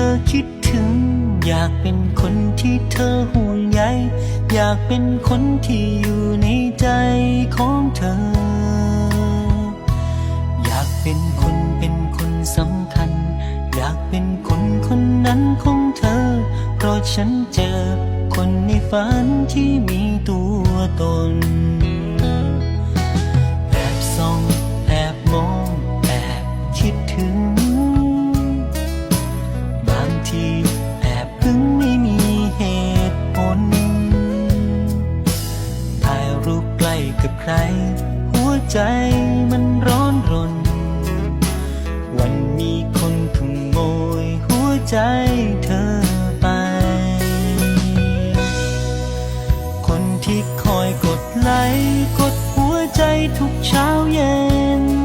เธอคิดถึง อยากเป็นคนที่เธอห่วงใยอยากเป็นคนที่อยู่ในใจของเธอ อยากเป็นคนเป็นคนสำคัญ อยากเป็นคนคนนั้นของเธอ เพราะฉันเจอคนในฝันที่มีตัวตน ใจมันร้อนรน วันมีคนขโมยหัวใจเธอไป คนที่คอยกดไลค์กดหัวใจทุกเช้าเย็นมัน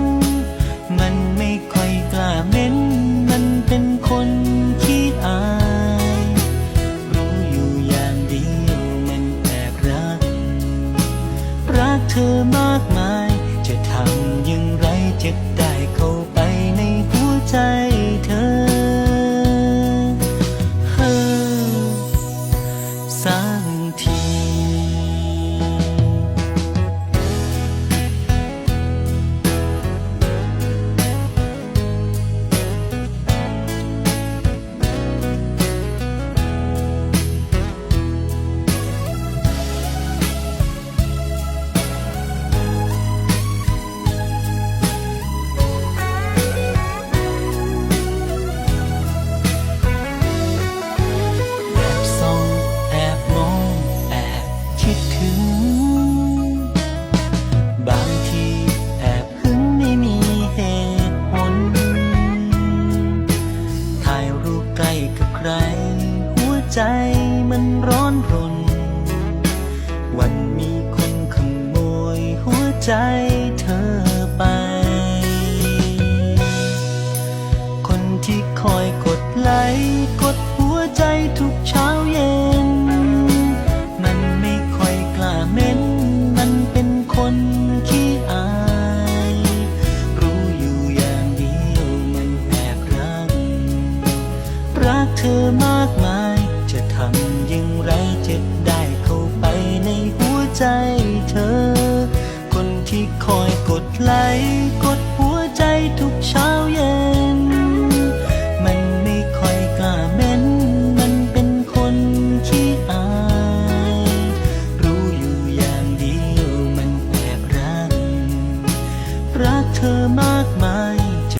มันร้อนรน วันมีคนขโมยหัวใจเธอไป คนที่คอยกดไลค์ เจ็บได้เข้าไปในหัวใจเธอ